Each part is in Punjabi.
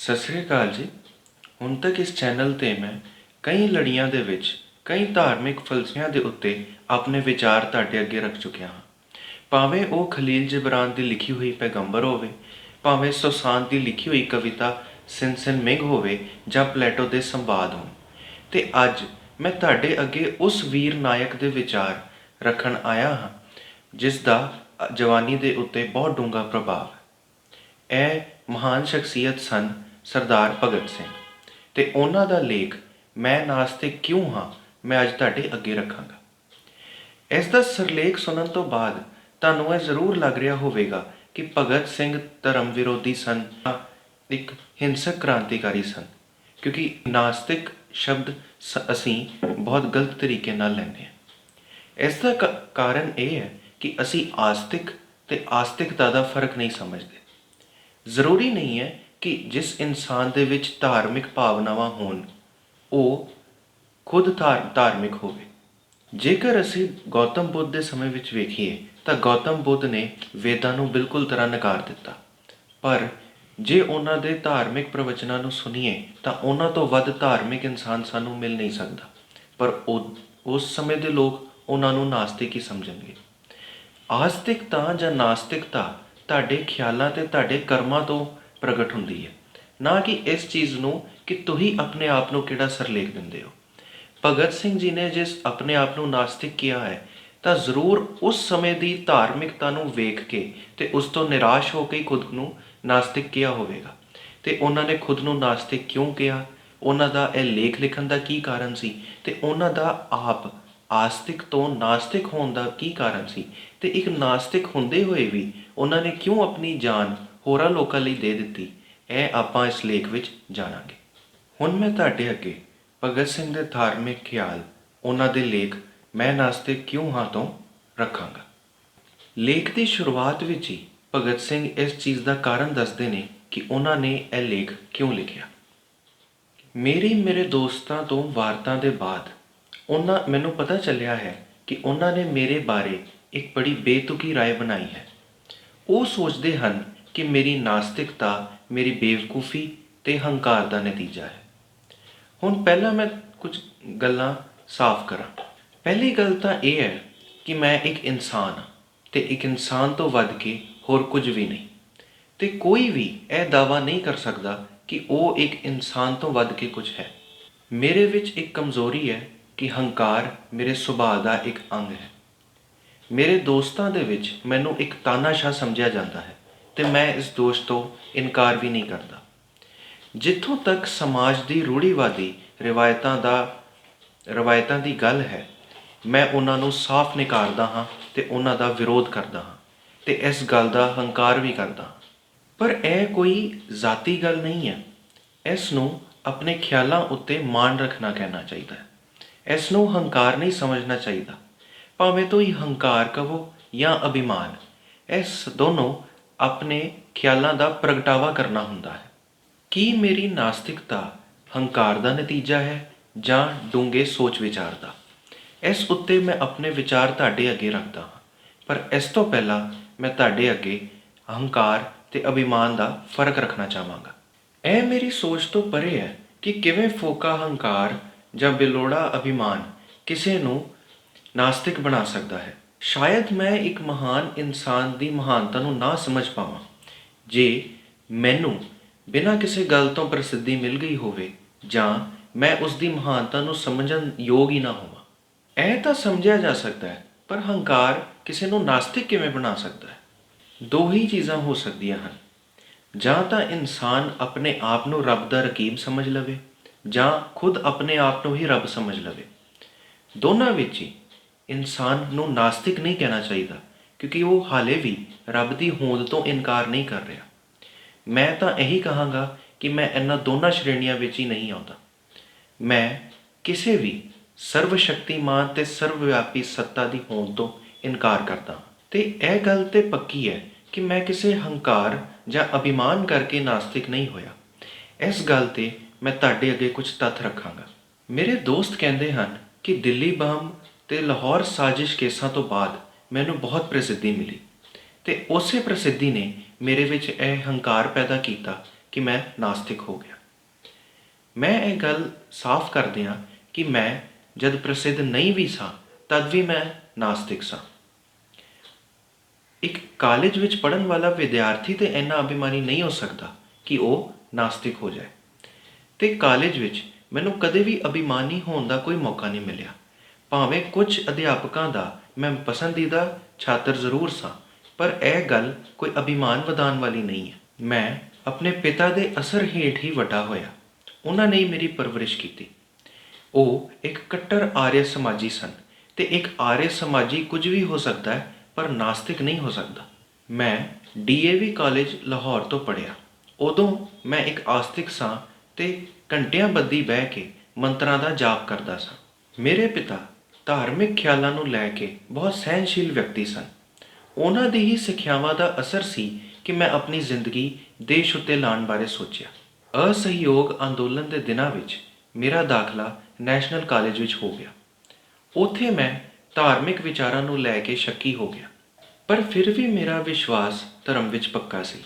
ਸਤਿ ਸ੍ਰੀ ਅਕਾਲ ਜੀ। ਹੁਣ ਤੱਕ ਇਸ ਚੈਨਲ ਤੇ ਮੈਂ ਕਈ ਲੜੀਆਂ ਦੇ ਵਿੱਚ, ਕਈ ਧਾਰਮਿਕ ਫਲਸਫਿਆਂ ਦੇ ਉੱਤੇ ਆਪਣੇ ਵਿਚਾਰ ਤੁਹਾਡੇ ਅੱਗੇ ਰੱਖ ਚੁੱਕਿਆ ਹਾਂ। ਭਾਵੇਂ ਉਹ ਖਲੀਲ ਜਿਬਰਾਨ ਦੀ ਲਿਖੀ ਹੋਈ ਪੈਗੰਬਰ ਹੋਵੇ, ਭਾਵੇਂ ਸੁਸਾਨ ਦੀ ਲਿਖੀ ਹੋਈ ਕਵਿਤਾ ਸਿਨਸਿਨ ਮਿੰਗ ਹੋਵੇ ਜਾਂ ਪਲੇਟੋ ਦੇ ਸੰਵਾਦ ਹੋਣ। ਤੇ ਅੱਜ ਮੈਂ ਤੁਹਾਡੇ ਅੱਗੇ ਉਸ ਵੀਰ ਨਾਇਕ ਦੇ ਵਿਚਾਰ ਰੱਖਣ ਆਇਆ ਹਾਂ, ਜਿਸ ਦਾ ਜਵਾਨੀ ਦੇ ਉੱਤੇ ਬਹੁਤ ਡੂੰਘਾ ਪ੍ਰਭਾਵ ਹੈ। ਇਹ ਮਹਾਨ ਸ਼ਖਸੀਅਤ ਸਨ ਸਰਦਾਰ ਭਗਤ ਸਿੰਘ। ਤੇ ਉਹਨਾਂ ਦਾ ਲੇਖ, ਮੈਂ ਨਾਸਤਿਕ ਕਿਉਂ ਹਾਂ? ਮੈਂ ਅੱਜ ਤੁਹਾਡੇ ਅੱਗੇ ਰੱਖਾਂਗਾ। ਇਸ ਦਾ ਸਰਲੇਖ ਸੁਣਨ ਤੋਂ ਬਾਅਦ ਤੁਹਾਨੂੰ ਇਹ ਜ਼ਰੂਰ ਲੱਗ ਰਿਹਾ ਹੋਵੇਗਾ ਕਿ ਭਗਤ ਸਿੰਘ ਧਰਮ ਵਿਰੋਧੀ ਸਨ ਜਾਂ ਇੱਕ ਹਿੰਸਕ ਕ੍ਰਾਂਤੀਕਾਰੀ ਸਨ, ਕਿਉਂਕਿ ਨਾਸਤਿਕ ਸ਼ਬਦ ਸ- ਅਸੀਂ ਬਹੁਤ ਗਲਤ ਤਰੀਕੇ ਨਾਲ ਲੈਂਦੇ ਹਾਂ। ਇਸ ਦਾ ਕ- ਕਾਰਨ ਇਹ ਹੈ ਕਿ ਅਸੀਂ ਆਸਤਿਕ ਤੇ ਆਸਤਿਕਤਾ ਦਾ ਫ਼ਰਕ ਨਹੀਂ ਸਮਝਦੇ। ਜ਼ਰੂਰੀ ਨਹੀਂ ਹੈ ਕਿ ਜਿਸ ਇਨਸਾਨ ਦੇ ਵਿੱਚ ਧਾਰਮਿਕ ਭਾਵਨਾਵਾਂ ਹੋਣ, ਉਹ ਖੁਦ ਧਾਰ, ਧਾਰਮਿਕ ਹੋਵੇ। ਜੇਕਰ ਅਸੀਂ ਗੌਤਮ ਬੁੱਧ ਦੇ ਸਮੇਂ ਵਿੱਚ ਵੇਖੀਏ, ਤਾਂ ਗੌਤਮ ਬੁੱਧ ਨੇ ਵੇਦਾਂ ਨੂੰ ਬਿਲਕੁਲ ਤਰ੍ਹਾਂ ਨਕਾਰ ਦਿੱਤਾ। ਪਰ ਜੇ ਉਹਨਾਂ ਦੇ ਧਾਰਮਿਕ ਪ੍ਰਵਚਨਾਂ ਨੂੰ ਸੁਣੀਏ, ਤਾਂ ਉਹਨਾਂ ਤੋਂ ਵੱਧ ਧਾਰਮਿਕ ਇਨਸਾਨ ਸਾਨੂੰ ਮਿਲ ਨਹੀਂ ਸਕਦਾ। ਪਰ ਉਹ, ਉਸ ਸਮੇਂ ਦੇ ਲੋਕ ਉਹਨਾਂ ਨੂੰ ਨਾਸਤਿਕ ਹੀ ਸਮਝਣਗੇ। ਆਸਤਿਕਤਾ ਜਾਂ ਨਾਸਤਿਕਤਾ ਤੁਹਾਡੇ ਖਿਆਲਾਂ ਤੇ ਤੁਹਾਡੇ ਕਰਮਾਂ ਤੋਂ ਪ੍ਰਗਟ ਹੁੰਦੀ ਹੈ। ਨਾ ਕਿ ਇਸ ਚੀਜ਼ ਨੂੰ ਕਿ ਤੁਸੀਂ ਆਪਣੇ ਆਪ ਨੂੰ ਕਿਹੜਾ ਸਰਲੇਖ ਦਿੰਦੇ ਹੋ। ਭਗਤ ਸਿੰਘ ਜੀ ਨੇ ਜਿਸ ਆਪਣੇ ਆਪ ਨੂੰ ਨਾਸਤਿਕ ਕਿਹਾ ਹੈ, ਤਾਂ ਜ਼ਰੂਰ ਉਸ ਸਮੇਂ ਦੀ ਧਾਰਮਿਕਤਾ ਨੂੰ ਵੇਖ ਕੇ ਤੇ ਉਸ ਤੋਂ ਨਿਰਾਸ਼ ਹੋ ਕੇ ਖੁਦ ਨੂੰ ਨਾਸਤਿਕ ਕਿਹਾ ਹੋਵੇਗਾ। ਤੇ ਉਹਨਾਂ ਨੇ ਖੁਦ ਨੂੰ ਨਾਸਤਿਕ ਕਿਉਂ ਕਿਹਾ? ਉਹਨਾਂ ਦਾ ਇਹ ਲੇਖ ਲਿਖਣ ਦਾ ਕੀ ਕਾਰਨ ਸੀ? ਤੇ ਉਹਨਾਂ ਦਾ ਆਪ ਆਸਤਿਕ ਤੋਂ ਨਾਸਤਿਕ ਹੋਣ ਦਾ ਕੀ ਕਾਰਨ ਸੀ? ਤੇ ਇੱਕ ਨਾਸਤਿਕ ਹੁੰਦੇ ਹੋਏ ਵੀ ਉਹਨਾਂ ਨੇ ਕਿਉਂ ਆਪਣੀ ਜਾਨ ਹੋਰਾਂ ਲੋਕਾਂ ਲਈ ਦੇ ਦਿੱਤੀ ਇਹ ਆਪਾਂ ਇਸ ਲੇਖ ਵਿੱਚ ਜਾਣਾਂਗੇ ਹੁਣ ਮੈਂ ਤੁਹਾਡੇ ਅੱਗੇ ਭਗਤ ਸਿੰਘ ਦੇ ਧਾਰਮਿਕ ਖਿਆਲ ਉਹਨਾਂ ਦੇ ਲੇਖ ਮੈਂ ਨਾਸਤਿਕ ਕਿਉਂ ਹਾਂ ਤੋਂ ਰੱਖਾਂਗਾ ਲੇਖ ਦੀ ਸ਼ੁਰੂਆਤ ਵਿੱਚ ਹੀ ਭਗਤ ਸਿੰਘ ਇਸ ਚੀਜ਼ ਦਾ ਕਾਰਨ ਦੱਸਦੇ ਨੇ ਕਿ ਉਹਨਾਂ ਨੇ ਇਹ ਲੇਖ ਕਿਉਂ ਲਿਖਿਆ ਮੇਰੀ ਮੇਰੇ ਦੋਸਤਾਂ ਤੋਂ ਵਾਰਤਾ ਦੇ ਬਾਅਦ ਉਹਨਾਂ ਮੈਨੂੰ ਪਤਾ ਚੱਲਿਆ ਹੈ ਕਿ ਉਹਨਾਂ ਨੇ ਮੇਰੇ ਬਾਰੇ ਇੱਕ ਬੜੀ ਬੇਤੁਕੀ رائے ਬਣਾਈ ਹੈ ਉਹ ਸੋਚਦੇ ਹਨ ਕਿ ਮੇਰੀ ਨਾਸਤਿਕਤਾ, ਮੇਰੀ ਬੇਵਕੂਫੀ ਤੇ ਹੰਕਾਰ ਦਾ ਨਤੀਜਾ ਹੈ। ਹੁਣ ਪਹਿਲਾਂ ਮੈਂ ਕੁਝ ਗੱਲਾਂ ਸਾਫ਼ ਕਰਾਂ। ਪਹਿਲੀ ਗੱਲ ਤਾਂ ਇਹ ਹੈ ਕਿ ਮੈਂ ਇੱਕ ਇਨਸਾਨ ਹਾਂ ਤੇ ਇੱਕ ਇਨਸਾਨ ਤੋਂ ਵੱਧ ਕੇ ਹੋਰ ਕੁਝ ਵੀ ਨਹੀਂ। ਤੇ ਕੋਈ ਵੀ ਇਹ ਦਾਵਾ ਨਹੀਂ ਕਰ ਸਕਦਾ ਕਿ ਉਹ ਇੱਕ ਇਨਸਾਨ ਤੋਂ ਵੱਧ ਕੇ ਕੁਝ ਹੈ। ਮੇਰੇ ਵਿੱਚ ਇੱਕ ਕਮਜ਼ੋਰੀ ਹੈ ਕਿ ਹੰਕਾਰ ਮੇਰੇ ਸੁਭਾਅ ਦਾ ਇੱਕ ਅੰਗ ਹੈ। ਮੇਰੇ ਦੋਸਤਾਂ ਦੇ ਵਿੱਚ ਮੈਨੂੰ ਇੱਕ ਤਾਨਾਸ਼ਾਹ ਸਮਝਿਆ ਜਾਂਦਾ ਹੈ। ਤੇ ਮੈਂ ਇਸ ਦੋਸ਼ ਤੋਂ ਇਨਕਾਰ ਵੀ ਨਹੀਂ ਕਰਦਾ। ਜਿੱਥੋਂ ਤੱਕ ਸਮਾਜ ਦੀ ਰੂੜੀਵਾਦੀ ਰਿਵਾਇਤਾਂ ਦਾ, ਰਵਾਇਤਾਂ ਦੀ ਗੱਲ ਹੈ, ਮੈਂ ਉਹਨਾਂ ਨੂੰ ਸਾਫ਼ ਨਕਾਰਦਾ ਹਾਂ ਤੇ ਉਹਨਾਂ ਦਾ ਵਿਰੋਧ ਕਰਦਾ ਹਾਂ ਤੇ ਇਸ ਗੱਲ ਦਾ ਹੰਕਾਰ ਵੀ ਕਰਦਾ ਹਾਂ। ਪਰ ਇਹ ਕੋਈ ਜ਼ਾਤੀ ਗੱਲ ਨਹੀਂ ਹੈ। ਇਸ ਨੂੰ ਆਪਣੇ ਖਿਆਲਾਂ ਉੱਤੇ ਮਾਣ ਰੱਖਣਾ ਕਹਿਣਾ ਚਾਹੀਦਾ ਹੈ। ਇਸ ਨੂੰ ਹੰਕਾਰ ਨਹੀਂ ਸਮਝਣਾ ਚਾਹੀਦਾ। ਭਾਵੇਂ ਤੁਸੀਂ ਹੰਕਾਰ ਕਹੋ ਜਾਂ ਅਭਿਮਾਨ, ਇਸ ਦੋਨੋਂ ਆਪਣੇ ਖਿਆਲਾਂ ਦਾ ਪ੍ਰਗਟਾਵਾ ਕਰਨਾ ਹੁੰਦਾ ਹੈ। ਕੀ ਮੇਰੀ ਨਾਸਤਿਕਤਾ ਹੰਕਾਰ ਦਾ ਨਤੀਜਾ ਹੈ ਜਾਂ ਡੂੰਘੇ ਸੋਚ ਵਿਚਾਰ ਦਾ? ਇਸ ਉੱਤੇ ਮੈਂ ਆਪਣੇ ਵਿਚਾਰ ਤੁਹਾਡੇ ਅੱਗੇ ਰੱਖਦਾ ਹਾਂ, ਪਰ ਇਸ ਤੋਂ ਪਹਿਲਾਂ ਮੈਂ ਤੁਹਾਡੇ ਅੱਗੇ ਹੰਕਾਰ ਤੇ ਅਭਿਮਾਨ ਦਾ ਫ਼ਰਕ ਰੱਖਣਾ ਚਾਹਾਂਗਾ। ਇਹ ਮੇਰੀ ਸੋਚ ਤੋਂ ਪਰੇ ਹੈ ਕਿ ਕਿਵੇਂ ਫੋਕਾ ਹੰਕਾਰ ਜਾਂ ਬਿਲੋੜਾ ਅਭਿਮਾਨ ਕਿਸੇ ਨੂੰ ਨਾਸਤਿਕ ਬਣਾ ਸਕਦਾ ਹੈ। ਸ਼ਾਇਦ ਮੈਂ ਇੱਕ ਮਹਾਨ ਇਨਸਾਨ ਦੀ ਮਹਾਨਤਾ ਨੂੰ ਨਾ ਸਮਝ ਪਾਵਾਂ। ਜੇ ਮੈਨੂੰ ਬਿਨਾਂ ਕਿਸੇ ਗੱਲ ਤੋਂ ਪ੍ਰਸਿੱਧੀ ਮਿਲ ਗਈ ਹੋਵੇ ਜਾਂ ਮੈਂ ਉਸ ਦੀ ਮਹਾਨਤਾ ਨੂੰ ਸਮਝਣ ਯੋਗ ਹੀ ਨਾ ਹੋਵਾਂ। ਇਹ ਤਾਂ ਸਮਝਿਆ ਜਾ ਸਕਦਾ ਹੈ, ਪਰ ਹੰਕਾਰ ਕਿਸੇ ਨੂੰ ਨਾਸਤਿਕ ਕਿਵੇਂ ਬਣਾ ਸਕਦਾ ਹੈ? ਦੋ ਹੀ ਚੀਜ਼ਾਂ ਹੋ ਸਕਦੀਆਂ ਹਨ। ਜਾਂ ਤਾਂ ਇਨਸਾਨ ਆਪਣੇ ਆਪ ਨੂੰ ਰੱਬ ਦਾ ਰਕੀਬ ਸਮਝ ਲਵੇ ਜਾਂ ਖੁਦ ਆਪਣੇ ਆਪ ਨੂੰ ਹੀ ਰੱਬ ਸਮਝ ਲਵੇ। ਦੋਨਾਂ ਵਿੱਚ ਹੀ ਇਨਸਾਨ ਨੂੰ ਨਾਸਤਿਕ ਨਹੀਂ ਕਹਿਣਾ ਚਾਹੀਦਾ, ਕਿਉਂਕਿ ਉਹ ਹਾਲੇ ਵੀ ਰੱਬ ਦੀ ਹੋਂਦ ਤੋਂ ਇਨਕਾਰ ਨਹੀਂ ਕਰ ਰਿਹਾ। ਮੈਂ ਤਾਂ ਇਹੀ ਕਹਾਂਗਾ ਕਿ ਮੈਂ ਇਹਨਾਂ ਦੋਨਾਂ ਸ਼੍ਰੇਣੀਆਂ ਵਿੱਚ ਹੀ ਨਹੀਂ ਆਉਂਦਾ। ਮੈਂ ਕਿਸੇ ਵੀ ਸਰਵ ਸ਼ਕਤੀਮਾਨ ਤੇ ਸਰਵਵਿਆਪੀ ਸੱਤਾ ਦੀ ਹੋਂਦ ਤੋਂ ਇਨਕਾਰ ਕਰਦਾ ਹਾਂ। ਤੇ ਇਹ ਗੱਲ ਤੇ ਪੱਕੀ ਹੈ ਕਿ ਮੈਂ ਕਿਸੇ ਹੰਕਾਰ ਜਾਂ ਅਭਿਮਾਨ ਕਰਕੇ ਨਾਸਤਿਕ ਨਹੀਂ ਹੋਇਆ। ਇਸ ਗੱਲ ਤੇ ਮੈਂ ਤੁਹਾਡੇ ਅੱਗੇ ਕੁਝ ਤੱਥ ਰੱਖਾਂਗਾ। ਮੇਰੇ ਦੋਸਤ ਕਹਿੰਦੇ ਹਨ ਕਿ ਦਿੱਲੀ ਬੰਬ ਤੇ ਲਾਹੌਰ ਸਾਜ਼ਿਸ਼ ਕੇਸਾਂ ਤੋਂ ਬਾਅਦ ਮੈਨੂੰ ਬਹੁਤ ਪ੍ਰਸਿੱਧੀ ਮਿਲੀ ਤੇ ਉਸੇ ਪ੍ਰਸਿੱਧੀ ਨੇ ਮੇਰੇ ਵਿੱਚ ਇਹ ਹੰਕਾਰ ਪੈਦਾ ਕੀਤਾ ਕਿ ਮੈਂ ਨਾਸਤਿਕ ਹੋ ਗਿਆ। ਮੈਂ ਇਹ ਗੱਲ ਸਾਫ਼ ਕਰ ਦਿਆਂ ਕਿ ਮੈਂ ਜਦ ਪ੍ਰਸਿੱਧ ਨਹੀਂ ਵੀ ਸਾਂ, ਤਦ ਵੀ ਮੈਂ ਨਾਸਤਿਕ ਸਾਂ। ਇੱਕ ਕਾਲਜ ਵਿੱਚ ਪੜਨ ਵਾਲਾ ਵਿਦਿਆਰਥੀ ਤੇ ਇੰਨਾ ਅਭਿਮਾਨੀ ਨਹੀਂ ਹੋ ਸਕਦਾ ਕਿ ਉਹ ਨਾਸਤਿਕ ਹੋ ਜਾਏ। ਤੇ ਕਾਲਜ ਵਿੱਚ ਮੈਨੂੰ ਕਦੇ ਵੀ ਅਭਿਮਾਨੀ ਹੋਣ ਦਾ ਕੋਈ ਮੌਕਾ ਨਹੀਂ ਮਿਲਿਆ। ਭਾਵੇਂ ਕੁਝ ਅਧਿਆਪਕਾਂ ਦਾ ਮੈਂ ਪਸੰਦੀਦਾ ਛਾਤਰ ਜ਼ਰੂਰ ਸਾਂ, ਪਰ ਇਹ ਗੱਲ ਕੋਈ ਅਭਿਮਾਨ ਵਧਾਉਣ ਵਾਲੀ ਨਹੀਂ ਹੈ। ਮੈਂ ਆਪਣੇ ਪਿਤਾ ਦੇ ਅਸਰ ਹੇਠ ਹੀ ਵੱਡਾ ਹੋਇਆ। ਉਹਨਾਂ ਨੇ ਮੇਰੀ ਪਰਵਰਿਸ਼ ਕੀਤੀ। ਉਹ ਇੱਕ ਕੱਟੜ ਆਰੀਆ ਸਮਾਜੀ ਸਨ ਤੇ ਇੱਕ ਆਰੀਆ ਸਮਾਜੀ ਕੁਝ ਵੀ ਹੋ ਸਕਦਾ ਹੈ, ਪਰ ਨਾਸਤਿਕ ਨਹੀਂ ਹੋ ਸਕਦਾ। ਮੈਂ ਡੀਏਵੀ ਕਾਲਜ ਲਾਹੌਰ ਤੋਂ ਪੜ੍ਹਿਆ। ਉਦੋਂ ਮੈਂ ਇੱਕ ਆਸਤਿਕ ਸਾਂ ਤੇ ਘੰਟਿਆਂ ਬੱਦੀ ਬਹਿ ਕੇ ਮੰਤਰਾਂ ਦਾ ਜਾਪ ਕਰਦਾ ਸਾਂ। ਮੇਰੇ ਪਿਤਾ ਧਾਰਮਿਕ ਖਿਆਲਾਂ ਨੂੰ ਲੈ ਕੇ ਬਹੁਤ ਸਹਿਨਸ਼ੀਲ ਵਿਅਕਤੀ ਸਨ। ਉਹਨਾਂ ਦੀ ਹੀ ਸਿੱਖਿਆਵਾਂ ਦਾ ਅਸਰ ਸੀ ਕਿ ਮੈਂ ਆਪਣੀ ਜ਼ਿੰਦਗੀ ਦੇਸ਼ ਉੱਤੇ ਲਾਉਣ ਬਾਰੇ ਸੋਚਿਆ। ਅਸਹਿਯੋਗ ਅੰਦੋਲਨ ਦੇ ਦਿਨਾਂ ਵਿੱਚ ਮੇਰਾ ਦਾਖਲਾ ਨੈਸ਼ਨਲ ਕਾਲਜ ਵਿੱਚ ਹੋ ਗਿਆ। ਉੱਥੇ ਮੈਂ ਧਾਰਮਿਕ ਵਿਚਾਰਾਂ ਨੂੰ ਲੈ ਕੇ ਸ਼ੱਕੀ ਹੋ ਗਿਆ। ਪਰ ਫਿਰ ਵੀ ਮੇਰਾ ਵਿਸ਼ਵਾਸ ਧਰਮ ਵਿੱਚ ਪੱਕਾ ਸੀ।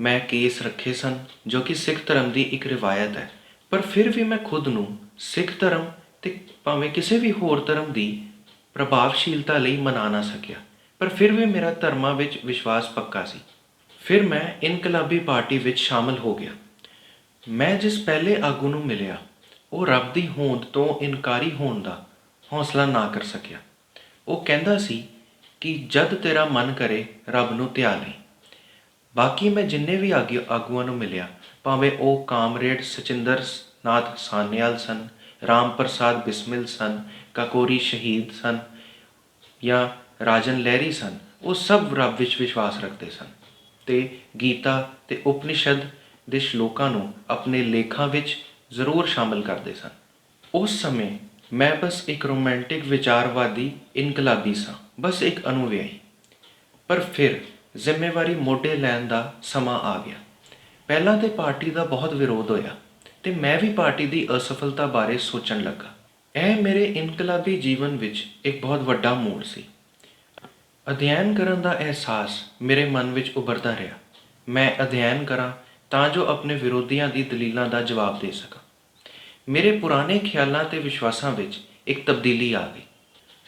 ਮੈਂ ਕੇਸ ਰੱਖੇ ਸਨ, ਜੋ ਕਿ ਸਿੱਖ ਧਰਮ ਦੀ ਇੱਕ ਰਿਵਾਇਤ ਹੈ। ਪਰ ਫਿਰ ਵੀ ਮੈਂ ਖੁਦ ਨੂੰ ਸਿੱਖ ਧਰਮ ਤੇ ਭਾਵੇਂ ਕਿਸੇ ਵੀ ਹੋਰ ਧਰਮ ਦੀ ਪ੍ਰਭਾਵਸ਼ੀਲਤਾ ਲਈ ਮਨਾ ਨਾ ਸਕਿਆ, ਪਰ ਫਿਰ ਵੀ ਮੇਰਾ ਧਰਮਾਂ ਵਿੱਚ ਵਿਸ਼ਵਾਸ ਪੱਕਾ ਸੀ। ਫਿਰ ਮੈਂ ਇਨਕਲਾਬੀ ਪਾਰਟੀ ਵਿੱਚ ਸ਼ਾਮਲ ਹੋ ਗਿਆ। ਮੈਂ ਜਿਸ ਪਹਿਲੇ ਆਗੂ ਨੂੰ ਮਿਲਿਆ, ਉਹ ਰੱਬ ਦੀ ਹੋਂਦ ਤੋਂ ਇਨਕਾਰੀ ਹੋਣ ਦਾ ਹੌਸਲਾ ਨਾ ਕਰ ਸਕਿਆ। ਉਹ ਕਹਿੰਦਾ ਸੀ ਕਿ ਜਦ ਤੇਰਾ ਮਨ ਕਰੇ, ਰੱਬ ਨੂੰ ਧਿਆ ਲਈ। ਬਾਕੀ ਮੈਂ ਜਿੰਨੇ ਵੀ ਆਗੂ ਆਗੂਆਂ ਨੂੰ ਮਿਲਿਆ, ਭਾਵੇਂ ਉਹ ਕਾਮਰੇਡ ਸਚਿੰਦਰ ਨਾਥ ਸਾਨਿਆਲ ਸਨ ਰਾਮ ਪ੍ਰਸਾਦ ਬਿਸਮਿਲ ਸਨ, ਕਾਕੋਰੀ ਸ਼ਹੀਦ ਸਨ ਜਾਂ ਰਾਜਨ ਲਹਿਰੀ ਸਨ, ਉਹ ਸਭ ਰੱਬ ਵਿੱਚ ਵਿਸ਼ਵਾਸ ਰੱਖਦੇ ਸਨ। ਤੇ ਗੀਤਾ ਤੇ ਉਪਨਿਸ਼ਦ ਦੇ ਸ਼ਲੋਕਾਂ ਨੂੰ ਆਪਣੇ ਲੇਖਾਂ ਵਿੱਚ ਜ਼ਰੂਰ ਸ਼ਾਮਲ ਕਰਦੇ ਸਨ। ਉਸ ਸਮੇਂ ਮੈਂ ਬਸ ਇੱਕ ਰੋਮਾਂਟਿਕ, ਵਿਚਾਰਵਾਦੀ, ਇਨਕਲਾਬੀ ਸਾਂ, ਬਸ ਇੱਕ ਅਨੁਵਿਆਹੀ ਪਰ ਫਿਰ ਜ਼ਿੰਮੇਵਾਰੀ ਮੋਢੇ ਲੈਣ ਦਾ ਸਮਾਂ ਆ ਗਿਆ। ਪਹਿਲਾਂ ਤੇ ਪਾਰਟੀ ਦਾ ਬਹੁਤ ਵਿਰੋਧ ਹੋਇਆ। ਤੇ ਮੈਂ ਵੀ ਪਾਰਟੀ ਦੀ ਅਸਫਲਤਾ ਬਾਰੇ ਸੋਚਣ ਲੱਗਾ। ਇਹ ਮੇਰੇ ਇਨਕਲਾਬੀ ਜੀਵਨ ਵਿੱਚ ਇੱਕ ਬਹੁਤ ਵੱਡਾ ਮੋੜ ਸੀ। ਅਧਿਐਨ ਕਰਨ ਦਾ ਅਹਿਸਾਸ ਮੇਰੇ ਮਨ ਵਿੱਚ ਉਭਰਦਾ ਰਿਹਾ। ਮੈਂ ਅਧਿਐਨ ਕਰਾਂ ਤਾਂ ਜੋ ਆਪਣੇ ਵਿਰੋਧੀਆਂ ਦੀ ਦਲੀਲਾਂ ਦਾ ਜਵਾਬ ਦੇ ਸਕਾਂ। ਮੇਰੇ ਪੁਰਾਣੇ ਖਿਆਲਾਂ ਤੇ ਵਿਸ਼ਵਾਸਾਂ ਵਿੱਚ ਇੱਕ ਤਬਦੀਲੀ ਆ ਗਈ।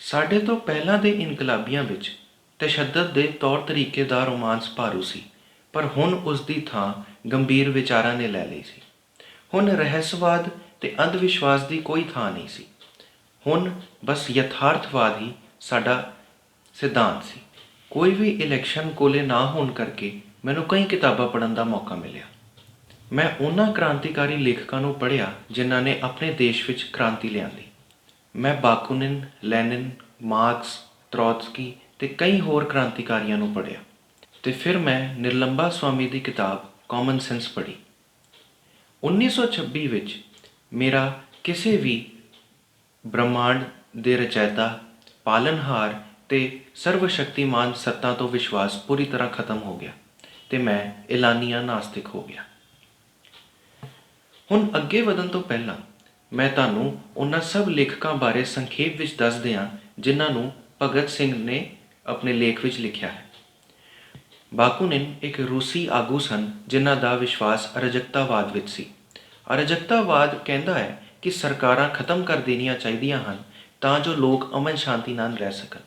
ਸਾਡੇ ਤੋਂ ਪਹਿਲਾਂ ਦੇ ਇਨਕਲਾਬੀਆਂ ਵਿੱਚ ਤਸ਼ੱਦਦ ਦੇ ਤੌਰ ਤਰੀਕੇ ਦਾ ਰੋਮਾਂਸ ਭਾਰੂ ਸੀ, ਪਰ ਹੁਣ ਉਸ ਦੀ ਥਾਂ ਗੰਭੀਰ ਵਿਚਾਰਾਂ ਨੇ ਲੈ ਲਈ ਸੀ। ਹੁਣ ਰਹੱਸਵਾਦ ਤੇ ਅੰਧ ਵਿਸ਼ਵਾਸ ਦੀ ਕੋਈ ਥਾਂ ਨਹੀਂ ਸੀ। ਹੁਣ ਬਸ ਯਥਾਰਥਵਾਦ ਹੀ ਸਾਡਾ ਸਿਧਾਂਤ ਸੀ। ਕੋਈ ਵੀ ਇਲੈਕਸ਼ਨ ਕੋਲੇ ਨਾ ਹੋਣ ਕਰਕੇ ਮੈਨੂੰ ਕਈ ਕਿਤਾਬਾਂ ਪੜ੍ਹਨ ਦਾ ਮੌਕਾ ਮਿਲਿਆ। ਮੈਂ ਉਹਨਾਂ ਕ੍ਰਾਂਤੀਕਾਰੀ ਲੇਖਕਾਂ ਨੂੰ ਪੜ੍ਹਿਆ ਜਿਨ੍ਹਾਂ ਨੇ ਆਪਣੇ ਦੇਸ਼ ਵਿੱਚ ਕ੍ਰਾਂਤੀ ਲਿਆਂਦੀ। ਮੈਂ ਬਾਕੂਨਿਨ, ਲੈਨਿਨ, ਮਾਰਕਸ, ਤਰੋਤਸਕੀ ਤੇ ਕਈ ਹੋਰ ਕ੍ਰਾਂਤੀਕਾਰੀਆਂ ਨੂੰ ਪੜ੍ਹਿਆ। ਤੇ ਫਿਰ ਮੈਂ ਨਿਰਲੰਬਾ ਸਵਾਮੀ ਦੀ ਕਿਤਾਬ ਕਾਮਨ ਸੈਂਸ ਪੜ੍ਹੀ। 1926 ਵਿੱਚ ਮੇਰਾ ਕਿਸੇ ਵੀ ਬ੍ਰਹਮਾਂਡ ਦੇ ਰਚੈਤਾ ਪਾਲਣਹਾਰ ਤੇ ਸਰਵਸ਼ਕਤੀਮਾਨ ਸੱਤਾ ਤੋਂ ਵਿਸ਼ਵਾਸ ਪੂਰੀ ਤਰ੍ਹਾਂ ਖਤਮ ਹੋ ਗਿਆ ਤੇ ਮੈਂ ਐਲਾਨੀਆ ਨਾਸਤਿਕ ਹੋ ਗਿਆ। ਹੁਣ ਅੱਗੇ ਵਧਣ ਤੋਂ ਪਹਿਲਾਂ ਮੈਂ ਤੁਹਾਨੂੰ ਉਹਨਾਂ ਸਭ ਲੇਖਕਾਂ ਬਾਰੇ ਸੰਖੇਪ ਵਿੱਚ ਦੱਸ ਦਿਆਂ, ਜਿਨ੍ਹਾਂ ਨੂੰ ਭਗਤ ਸਿੰਘ ਨੇ ਆਪਣੇ ਲੇਖ ਵਿੱਚ ਲਿਖਿਆ ਹੈ। ਬਾਕੂਨਿਨ ਇੱਕ ਰੂਸੀ ਆਗੂ ਸਨ ਜਿਨ੍ਹਾਂ ਦਾ ਵਿਸ਼ਵਾਸ ਅਰਜਕਤਾਵਾਦ ਵਿੱਚ ਸੀ। ਅਰਜਕਤਾਵਾਦ ਕਹਿੰਦਾ ਹੈ ਕਿ ਸਰਕਾਰਾਂ ਖਤਮ ਕਰ ਦੇਣੀਆਂ ਚਾਹੀਦੀਆਂ ਹਨ ਤਾਂ ਜੋ ਲੋਕ ਅਮਨ ਸ਼ਾਂਤੀ ਨਾਲ ਰਹਿ ਸਕਣ।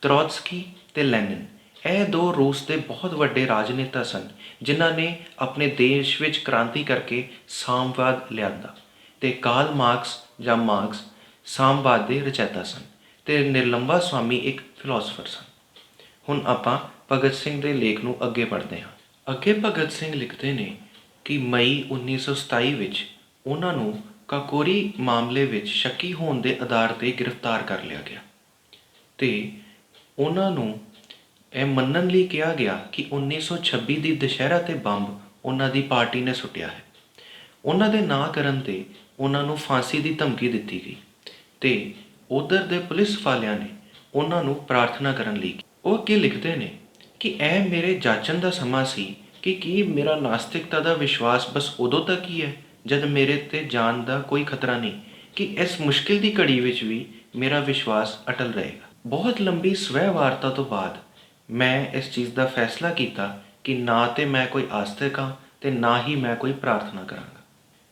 ਤਰੋਤਸਕੀ ਤੇ ਲੈਨਿਨ ਇਹ ਦੋ ਰੂਸ ਦੇ ਬਹੁਤ ਵੱਡੇ ਰਾਜਨੇਤਾ ਸਨ ਜਿਨ੍ਹਾਂ ਨੇ ਆਪਣੇ ਦੇਸ਼ ਵਿੱਚ ਕ੍ਰਾਂਤੀ ਕਰਕੇ ਸਾਮਵਾਦ ਲਿਆਂਦਾ ਤੇ ਕਾਰਲ ਮਾਰਕਸ ਜਾਂ ਮਾਰਕਸ ਸਾਮਵਾਦ ਦੇ ਰਚੈਤਾ ਸਨ ਤੇ ਨਿਰਲੰਬਾ ਸਵਾਮੀ ਇੱਕ ਫਿਲਾਸਫਰ ਸਨ। ਹੁਣ ਆਪਾਂ ਭਗਤ ਸਿੰਘ ਦੇ ਲੇਖ ਨੂੰ ਅੱਗੇ ਪੜ੍ਹਦੇ ਹਾਂ। ਅੱਗੇ ਭਗਤ ਸਿੰਘ ਲਿਖਦੇ ਨੇ ਕਿ ਮਈ 1927 ਵਿੱਚ ਉਹਨਾਂ ਨੂੰ ਕਾਕੋਰੀ ਮਾਮਲੇ ਵਿੱਚ ਸ਼ੱਕੀ ਹੋਣ ਦੇ ਆਧਾਰ ਤੇ ਗ੍ਰਿਫਤਾਰ ਕਰ ਲਿਆ ਗਿਆ। ਤੇ ਉਹਨਾਂ ਨੂੰ ਇਹ ਮੰਨਣ ਲਈ ਕਿਹਾ ਗਿਆ ਕਿ 1926 ਦੀ ਦੁਸ਼ਹਿਰਾ ਤੇ ਬੰਬ ਉਹਨਾਂ ਦੀ ਪਾਰਟੀ ਨੇ ਸੁੱਟਿਆ ਹੈ। ਉਹਨਾਂ ਦੇ ਨਾਂ ਕਰਨ ਤੇ ਉਹਨਾਂ ਨੂੰ ਫਾਂਸੀ ਦੀ ਧਮਕੀ ਦਿੱਤੀ ਗਈ। ਤੇ ਉਧਰ ਦੇ ਪੁਲਿਸ ਵਾਲਿਆਂ ਨੇ ਉਹਨਾਂ ਨੂੰ ਪ੍ਰਾਰਥਨਾ ਕਰਨ ਲਈ ਕਿਹਾ। ਉਹ ਕੀ ਲਿਖਦੇ ਨੇ ਕਿ ਇਹ ਮੇਰੇ ਜਾਚਣ ਦਾ ਸਮਾਂ ਸੀ ਕਿ ਕੀ ਮੇਰਾ ਨਾਸਤਿਕਤਾ ਦਾ ਵਿਸ਼ਵਾਸ ਬਸ ਉਦੋਂ ਤੱਕ ਹੀ ਹੈ ਜਦ ਮੇਰੇ ਤੇ ਜਾਨ ਦਾ ਕੋਈ ਖਤਰਾ ਨਹੀਂ ਕਿ ਇਸ ਮੁਸ਼ਕਿਲ ਦੀ ਘੜੀ ਵਿੱਚ ਵੀ ਮੇਰਾ ਵਿਸ਼ਵਾਸ ਅਟਲ ਰਹੇਗਾ। ਬਹੁਤ ਲੰਬੀ ਸਵੈ ਵਾਰਤਾ ਤੋਂ ਬਾਅਦ ਮੈਂ ਇਸ ਚੀਜ਼ ਦਾ ਫੈਸਲਾ ਕੀਤਾ ਕਿ ਨਾ ਤੇ ਮੈਂ ਕੋਈ ਆਸਤਿਕ ਹਾਂ ਤੇ ਨਾ ਹੀ ਮੈਂ ਕੋਈ ਪ੍ਰਾਰਥਨਾ ਕਰਾਂਗਾ।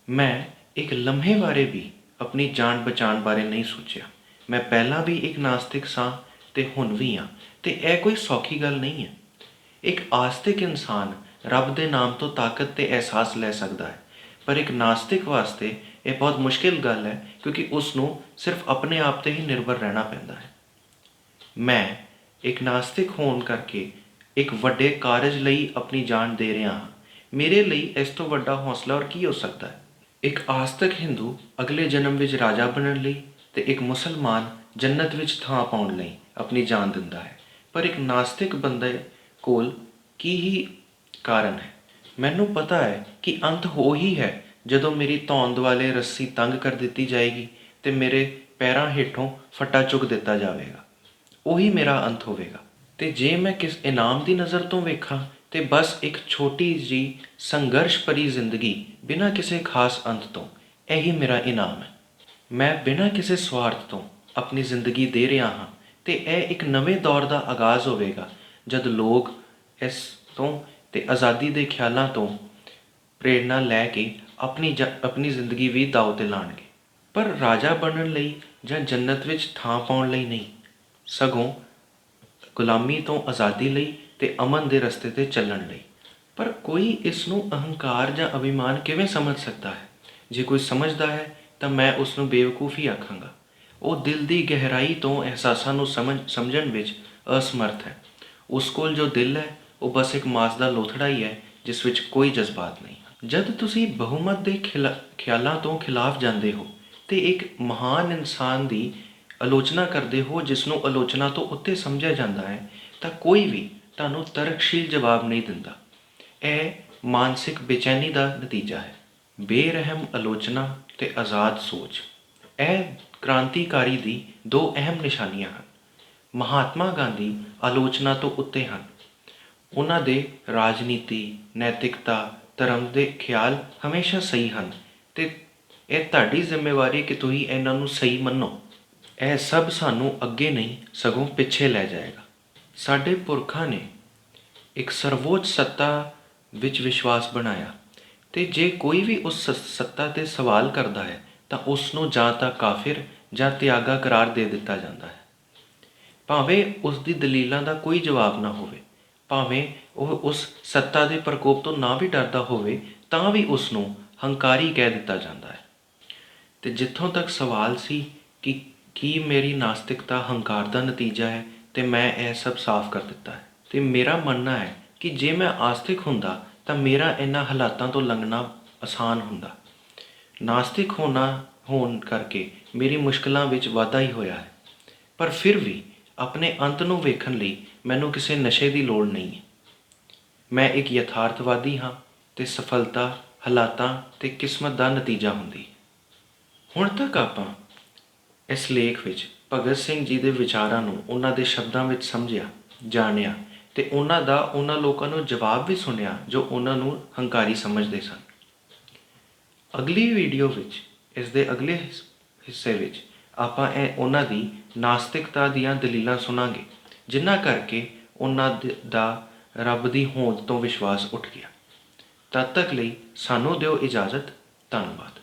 ਮੈਂ ਇੱਕ ਲਮਹੇ ਬਾਰੇ ਵੀ ਆਪਣੀ ਜਾਨ ਬਚਾਉਣ ਬਾਰੇ ਨਹੀਂ ਸੋਚਿਆ। ਮੈਂ ਪਹਿਲਾਂ ਵੀ ਇੱਕ ਨਾਸਤਿਕ ਸਾਂ ਤੇ ਹੁਣ ਵੀ ਹਾਂ ਤੇ ਇਹ ਕੋਈ ਸੌਖੀ ਗੱਲ ਨਹੀਂ ਹੈ। ਇੱਕ ਆਸਤਿਕ ਇਨਸਾਨ ਰੱਬ ਦੇ ਨਾਮ ਤੋਂ ਤਾਕਤ ਤੇ ਅਹਿਸਾਸ ਲੈ ਸਕਦਾ ਹੈ। ਪਰ ਇੱਕ ਨਾਸਤਿਕ ਵਾਸਤੇ ਇਹ ਬਹੁਤ ਮੁਸ਼ਕਿਲ ਗੱਲ ਹੈ, ਕਿਉਂਕਿ ਉਸ ਨੂੰ ਸਿਰਫ ਆਪਣੇ ਆਪ ਤੇ ਹੀ ਨਿਰਭਰ ਰਹਿਣਾ ਪੈਂਦਾ ਹੈ। ਮੈਂ ਇੱਕ ਨਾਸਤਿਕ ਹੋਣ ਕਰਕੇ ਇੱਕ ਵੱਡੇ ਕਾਰਜ ਲਈ ਆਪਣੀ ਜਾਨ ਦੇ ਰਿਹਾ ਹਾਂ। ਮੇਰੇ ਲਈ ਇਸ ਤੋਂ ਵੱਡਾ ਹੌਸਲਾ ਹੋਰ ਕੀ ਹੋ ਸਕਦਾ ਹੈ? ਇੱਕ ਆਸਤਿਕ ਹਿੰਦੂ ਅਗਲੇ ਜਨਮ ਵਿੱਚ ਰਾਜਾ ਬਣਨ ਲਈ ਤੇ ਇੱਕ ਮੁਸਲਮਾਨ ਜੰਨਤ ਵਿੱਚ ਥਾਂ ਪਾਉਣ ਲਈ ਆਪਣੀ ਜਾਨ ਦਿੰਦਾ ਹੈ। ਪਰ ਇੱਕ ਨਾਸਤਿਕ ਬੰਦੇ ਕੋਲ ਕੀ ਹੀ ਕਾਰਨ ਹੈ? ਮੈਨੂੰ ਪਤਾ ਹੈ ਕਿ ਅੰਤ ਹੋ ਹੀ ਹੈ। ਜਦੋਂ ਮੇਰੀ ਧੌਣ ਦੁਆਲੇ ਰੱਸੀ ਤੰਗ ਕਰ ਦਿੱਤੀ ਜਾਏਗੀ ਤੇ ਮੇਰੇ ਪੈਰਾਂ ਹੇਠੋਂ ਫੱਟਾ ਚੁੱਕ ਦਿੱਤਾ ਜਾਵੇਗਾ। ਉਹੀ ਮੇਰਾ ਅੰਤ ਹੋਵੇਗਾ। ਤੇ ਜੇ ਮੈਂ ਕਿਸ ਇਨਾਮ ਦੀ ਨਜ਼ਰ ਤੋਂ ਵੇਖਾਂ, ਤੇ ਬਸ ਇੱਕ ਛੋਟੀ ਜੀ ਸੰਘਰਸ਼ ਭਰੀ ਜ਼ਿੰਦਗੀ ਬਿਨਾਂ ਕਿਸੇ ਖਾਸ ਅੰਤ ਤੋਂ, ਇਹੀ ਮੇਰਾ ਇਨਾਮ ਹੈ। ਮੈਂ ਬਿਨਾਂ ਕਿਸੇ ਸਵਾਰਥ ਤੋਂ ਆਪਣੀ ਜ਼ਿੰਦਗੀ ਦੇ ਰਿਹਾ ਹਾਂ। ਤੇ ਇਹ ਇੱਕ ਨਵੇਂ ਦੌਰ ਦਾ ਆਗਾਜ਼ ਹੋਵੇਗਾ, ਜਦ ਲੋਕ ਇਸ ਤੋਂ ਤੇ ਆਜ਼ਾਦੀ ਦੇ ਖਿਆਲਾਂ ਤੋਂ ਪ੍ਰੇਰਣਾ ਲੈ ਕੇ ਆਪਣੀ ਜ- ਆਪਣੀ ਜ਼ਿੰਦਗੀ ਵੀ ਦਾਅ ਤੇ ਲਾਣਗੇ। ਪਰ ਰਾਜਾ ਬਣਨ ਲਈ ਜਾਂ ਜੰਨਤ ਵਿੱਚ ਥਾਂ ਪਾਉਣ ਲਈ ਨਹੀਂ। ਸਗੋਂ ਗੁਲਾਮੀ ਤੋਂ ਆਜ਼ਾਦੀ ਲਈ ਤੇ ਅਮਨ ਦੇ ਰਸਤੇ ਤੇ ਚੱਲਣ ਲਈ। ਪਰ ਕੋਈ ਇਸ ਨੂੰ ਅਹੰਕਾਰ ਜਾਂ ਅਭਿਮਾਨ ਕਿਵੇਂ ਸਮਝ ਸਕਦਾ ਹੈ? ਜੇ ਕੋਈ ਸਮਝਦਾ ਹੈ, ਤਾਂ ਮੈਂ ਉਸ ਨੂੰ ਬੇਵਕੂਫੀ ਆਖਾਂਗਾ। ਉਹ ਦਿਲ ਦੀ ਗਹਿਰਾਈ ਤੋਂ ਅਹਿਸਾਸਾਂ ਨੂੰ ਸਮਝ, ਸਮਝਣ ਵਿੱਚ ਅਸਮਰਥ ਹੈ। ਉਸ ਕੋਲ ਜੋ ਦਿਲ ਹੈ, ਉਹ ਬਸ ਇੱਕ ਮਾਸ ਦਾ ਲੋਥੜਾ ਹੀ ਹੈ, ਜਿਸ ਵਿੱਚ ਕੋਈ ਜਜ਼ਬਾਤ ਨਹੀਂ। ਜਦ ਤੁਸੀਂ ਬਹੁਮਤ ਦੇ ਖਿਲਾ- ਖਿਆਲਾਂ ਤੋਂ ਖਿਲਾਫ ਜਾਂਦੇ ਹੋ ਤੇ ਇੱਕ ਮਹਾਨ ਇਨਸਾਨ ਦੀ ਆਲੋਚਨਾ ਕਰਦੇ ਹੋ, ਜਿਸ ਨੂੰ ਆਲੋਚਨਾ ਤੋਂ ਉੱਤੇ ਸਮਝਿਆ ਜਾਂਦਾ ਹੈ, ਤਾਂ ਕੋਈ ਵੀ ਤੁਹਾਨੂੰ ਤਰਕਸ਼ੀਲ ਜਵਾਬ ਨਹੀਂ ਦਿੰਦਾ। ਇਹ ਮਾਨਸਿਕ ਬੇਚੈਨੀ ਦਾ ਨਤੀਜਾ ਹੈ। ਬੇਰਹਿਮ ਆਲੋਚਨਾ ਤੇ ਆਜ਼ਾਦ ਸੋਚ। ਇਹ ਕ੍ਰਾਂਤੀਕਾਰੀ ਦੀ ਦੋ ਅਹਿਮ ਨਿਸ਼ਾਨੀਆਂ ਹਨ। ਮਹਾਤਮਾ ਗਾਂਧੀ ਆਲੋਚਨਾ ਤੋਂ ਉੱਤੇ ਹਨ। ਉਹਨਾਂ ਦੇ ਰਾਜਨੀਤੀ, ਨੈਤਿਕਤਾ, ਧਰਮ ਦੇ ਖਿਆਲ ਹਮੇਸ਼ਾ ਸਹੀ ਹਨ ਤੇ ਇਹ ਤੁਹਾਡੀ ਜ਼ਿੰਮੇਵਾਰੀ ਕਿ ਤੁਸੀਂ ਇਹਨਾਂ ਨੂੰ ਸਹੀ ਮੰਨੋ। ਇਹ ਸਭ ਸਾਨੂੰ ਅੱਗੇ ਨਹੀਂ, ਸਗੋਂ ਪਿੱਛੇ ਲੈ ਜਾਏਗਾ। ਸਾਡੇ ਪੁਰਖਾਂ ਨੇ ਇੱਕ ਸਰਵੋੱਚ ਸੱਤਾ ਵਿੱਚ ਵਿਸ਼ਵਾਸ ਬਣਾਇਆ ਤੇ ਜੇ ਕੋਈ ਵੀ ਉਸ ਸ- ਸੱਤਾ ਤੇ ਸਵਾਲ ਕਰਦਾ ਹੈ ਤਾਂ ਉਸ ਨੂੰ ਜਾਂ ਤਾਂ ਕਾਫਿਰ ਜਾਂ ਤਿਆਗਾ ਕਰਾਰ ਦੇ ਦਿੱਤਾ ਜਾਂਦਾ ਹੈ। ਭਾਵੇਂ ਉਸ ਦੀ ਦਲੀਲਾਂ ਦਾ ਕੋਈ ਜਵਾਬ ਨਾ ਹੋਵੇ, ਭਾਵੇਂ ਉਹ ਉਸ ਸੱਤਾ ਦੇ ਪ੍ਰਕੋਪ ਤੋਂ ਨਾ ਵੀ ਡਰਦਾ ਹੋਵੇ, ਤਾਂ ਵੀ ਉਸ ਨੂੰ ਹੰਕਾਰੀ ਕਹਿ ਦਿੱਤਾ ਜਾਂਦਾ ਹੈ। ਤੇ ਜਿੱਥੋਂ ਤੱਕ ਸਵਾਲ ਸੀ ਕਿ ਕੀ ਮੇਰੀ ਨਾਸਤਿਕਤਾ ਹੰਕਾਰ ਦਾ ਨਤੀਜਾ ਹੈ, ਤੇ ਮੈਂ ਇਹ ਸਭ ਸਾਫ਼ ਕਰ ਦਿੱਤਾ ਹੈ। ਤੇ ਮੇਰਾ ਮੰਨਣਾ ਹੈ ਕਿ ਜੇ ਮੈਂ ਆਸਤਿਕ ਹੁੰਦਾ, ਤਾਂ ਮੇਰਾ ਇਹਨਾਂ ਹਾਲਾਤਾਂ ਤੋਂ ਲੰਘਣਾ ਆਸਾਨ ਹੁੰਦਾ। ਨਾਸਤਿਕ ਹੋਣਾ, ਹੋਣ ਕਰਕੇ ਮੇਰੀ ਮੁਸ਼ਕਲਾਂ ਵਿੱਚ ਵਾਧਾ ਹੀ ਹੋਇਆ ਹੈ। ਪਰ ਫਿਰ ਵੀ ਆਪਣੇ ਅੰਤ ਨੂੰ ਵੇਖਣ ਲਈ ਮੈਨੂੰ ਕਿਸੇ ਨਸ਼ੇ ਦੀ ਲੋੜ ਨਹੀਂ ਹੈ। ਮੈਂ ਇੱਕ ਯਥਾਰਥਵਾਦੀ ਹਾਂ ਤੇ ਸਫਲਤਾ, ਹਾਲਾਤਾਂ ਤੇ ਕਿਸਮਤ ਦਾ ਨਤੀਜਾ ਹੁੰਦੀ ਹੁਣ ਤੱਕ ਆਪਾਂ ਇਸ ਲੇਖ ਵਿੱਚ ਭਗਤ ਸਿੰਘ ਜੀ ਦੇ ਵਿਚਾਰਾਂ ਨੂੰ ਉਹਨਾਂ ਦੇ ਸ਼ਬਦਾਂ ਵਿੱਚ ਸਮਝਿਆ, ਜਾਣਿਆ ਤੇ ਉਹਨਾਂ ਦਾ ਉਹਨਾਂ ਲੋਕਾਂ ਨੂੰ ਜਵਾਬ ਵੀ ਸੁਣਿਆ ਜੋ ਉਹਨਾਂ ਨੂੰ ਹੰਕਾਰੀ ਸਮਝਦੇ ਸਨ। ਅਗਲੀ ਵੀਡੀਓ ਵਿੱਚ ਇਸ ਦੇ ਅਗਲੇ ਹਿਸ- ਹਿੱਸੇ ਵਿੱਚ ਆਪਾਂ ਇਹ ਉਹਨਾਂ ਦੀ ਨਾਸਤਿਕਤਾ ਦੀਆਂ ਦਲੀਲਾਂ ਸੁਣਾਂਗੇ, ਜਿਨ੍ਹਾਂ ਕਰਕੇ ਉਹਨਾਂ ਦ- ਦਾ ਰੱਬ ਦੀ ਹੋਂਦ ਤੋਂ ਵਿਸ਼ਵਾਸ ਉੱਠ ਗਿਆ। ਤਦ ਤੱਕ ਲਈ ਸਾਨੂੰ ਦਿਓ ਇਜਾਜ਼ਤ। ਧੰਨਵਾਦ।